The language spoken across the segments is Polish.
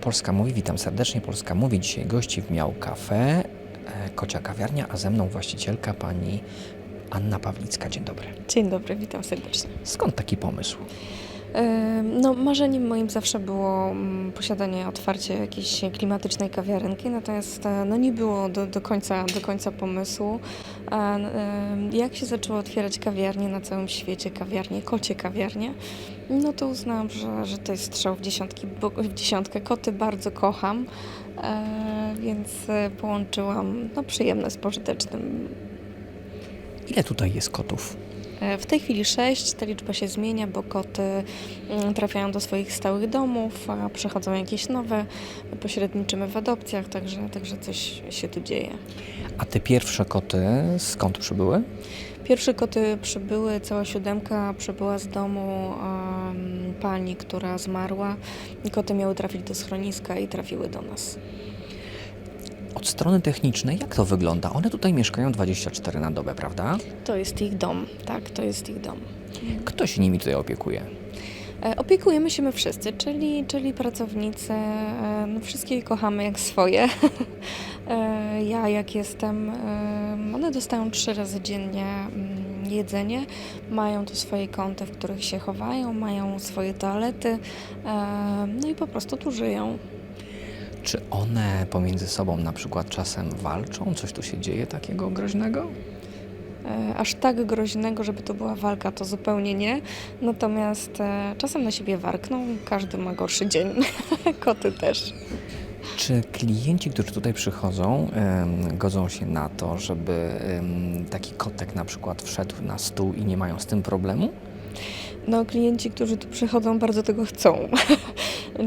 Polska Mówi, witam serdecznie. Polska Mówi dzisiaj gości w Miał Cafe, e, Kocia Kawiarnia, a ze mną właścicielka pani Anna Pawlicka. Dzień dobry. Dzień dobry, witam serdecznie. Skąd taki pomysł? No, marzeniem moim zawsze było mm, posiadanie, otwarcie jakiejś klimatycznej kawiarenki, natomiast e, no, nie było do, do, końca, do końca pomysłu. A, jak się zaczęło otwierać kawiarnie na całym świecie, kawiarnie, kocie kawiarnie, no to uznałam, że, że to jest strzał w, dziesiątki, w dziesiątkę. Koty bardzo kocham, e, więc e, połączyłam no, przyjemne z pożytecznym. Ile tutaj jest kotów? E, W tej chwili sześć, ta liczba się zmienia, bo koty mm, trafiają do swoich stałych domów, a przychodzą jakieś nowe, pośredniczymy w adopcjach, także, także coś się tu dzieje. A te pierwsze koty skąd przybyły? Pierwsze koty przybyły, cała siódemka przybyła z domu em, pani, która zmarła. Koty miały trafić do schroniska i trafiły do nas. Od strony technicznej, jak to wygląda? One tutaj mieszkają 24 na dobę, prawda? To jest ich dom, tak, to jest ich dom. Kto się nimi tutaj opiekuje? E, Opiekujemy się my wszyscy, czyli, czyli pracownicy. e, No, wszystkie je kochamy jak swoje. E, Ja jak jestem, one dostają trzy razy dziennie mm, jedzenie, mają tu swoje kąty, w których się chowają, mają swoje toalety, no i po prostu tu żyją. Czy one pomiędzy sobą na przykład czasem walczą? Coś tu się dzieje takiego groźnego? E, Aż tak groźnego, żeby to była walka, to zupełnie nie. Natomiast e, czasem na siebie warkną, każdy ma gorszy dzień, koty też. Czy klienci, którzy tutaj przychodzą, godzą się na to, żeby taki kotek na przykład wszedł na stół i nie mają z tym problemu? No, klienci, którzy tu przychodzą, bardzo tego chcą.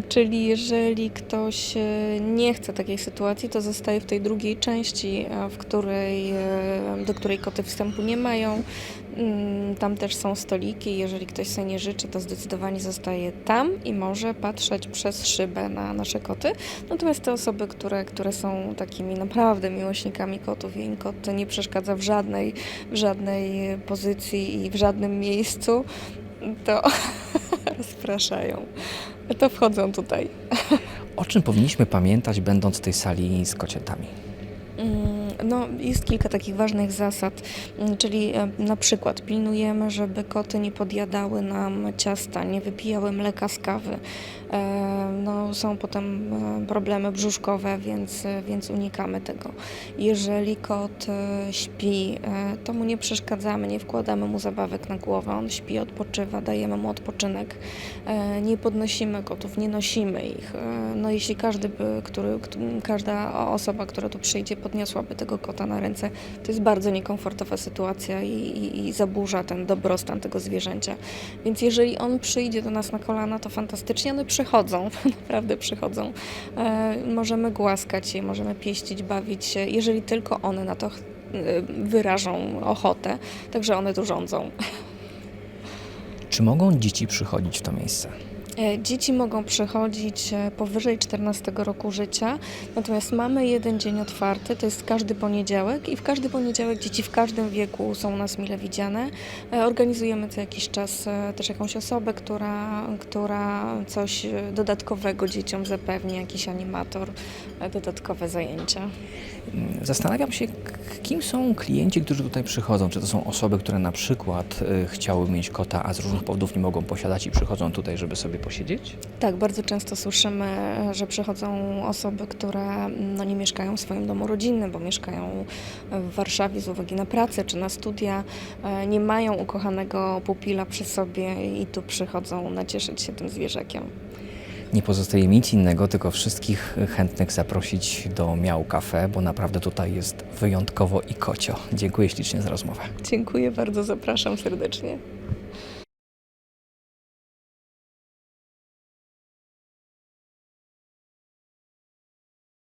Czyli jeżeli ktoś e, nie chce takiej sytuacji, to zostaje w tej drugiej części, e, w której, e, do której koty wstępu nie mają. Mm, Tam też są stoliki. Jeżeli ktoś sobie nie życzy, to zdecydowanie zostaje tam i może patrzeć przez szybę na nasze koty. Natomiast te osoby, które, które są takimi naprawdę miłośnikami kotów im kot nie przeszkadza w żadnej, w żadnej pozycji i w żadnym miejscu, to rozpraszają. To wchodzą tutaj. O czym powinniśmy pamiętać, będąc w tej sali z kocietami? Jest kilka takich ważnych zasad, mm, czyli e, na przykład pilnujemy, żeby koty nie podjadały nam ciasta, nie wypijały mleka z kawy. E, No, są potem e, problemy brzuszkowe, więc, więc unikamy tego. Jeżeli kot śpi, to mu nie przeszkadzamy, nie wkładamy mu zabawek na głowę, on śpi, odpoczywa, dajemy mu odpoczynek. Nie podnosimy kotów, nie nosimy ich. No, jeśli każdy by, który, któ- każda osoba, która tu przyjdzie, podniosłaby tego kota na ręce, to jest bardzo niekomfortowa sytuacja i, i, i zaburza ten dobrostan tego zwierzęcia. Więc jeżeli on przyjdzie do nas na kolana, to fantastycznie, one przychodzą, naprawdę przychodzą. E, możemy głaskać je, możemy pieścić, bawić się, jeżeli tylko one na to e, wyrażą ochotę, także one tu rządzą. Czy mogą dzieci przychodzić w to miejsce? E, Dzieci mogą przychodzić e, powyżej 14 roku życia, natomiast mamy jeden dzień otwarty, to jest każdy poniedziałek i w każdy poniedziałek dzieci w każdym wieku są u nas mile widziane. E, Organizujemy co jakiś czas też jakąś osobę, która, która coś dodatkowego dzieciom zapewni, jakiś animator, dodatkowe zajęcia. Mm, Zastanawiam się, kim są klienci, którzy tutaj przychodzą. Czy to są osoby, które na przykład y, chciały mieć kota, a z różnych powodów nie mogą posiadać i przychodzą tutaj, żeby sobie posiedzieć? Tak, bardzo często słyszymy, że przychodzą osoby, które no, nie mieszkają w swoim domu rodzinnym, bo mieszkają w Warszawie z uwagi na pracę czy na studia, e, nie mają ukochanego pupila przy sobie i tu przychodzą nacieszyć się tym zwierzakiem. Nie pozostaje mi nic innego, tylko wszystkich chętnych zaprosić do Miał Cafe, bo naprawdę tutaj jest wyjątkowo i kocio. Dziękuję ślicznie za rozmowę. Dziękuję bardzo, zapraszam serdecznie.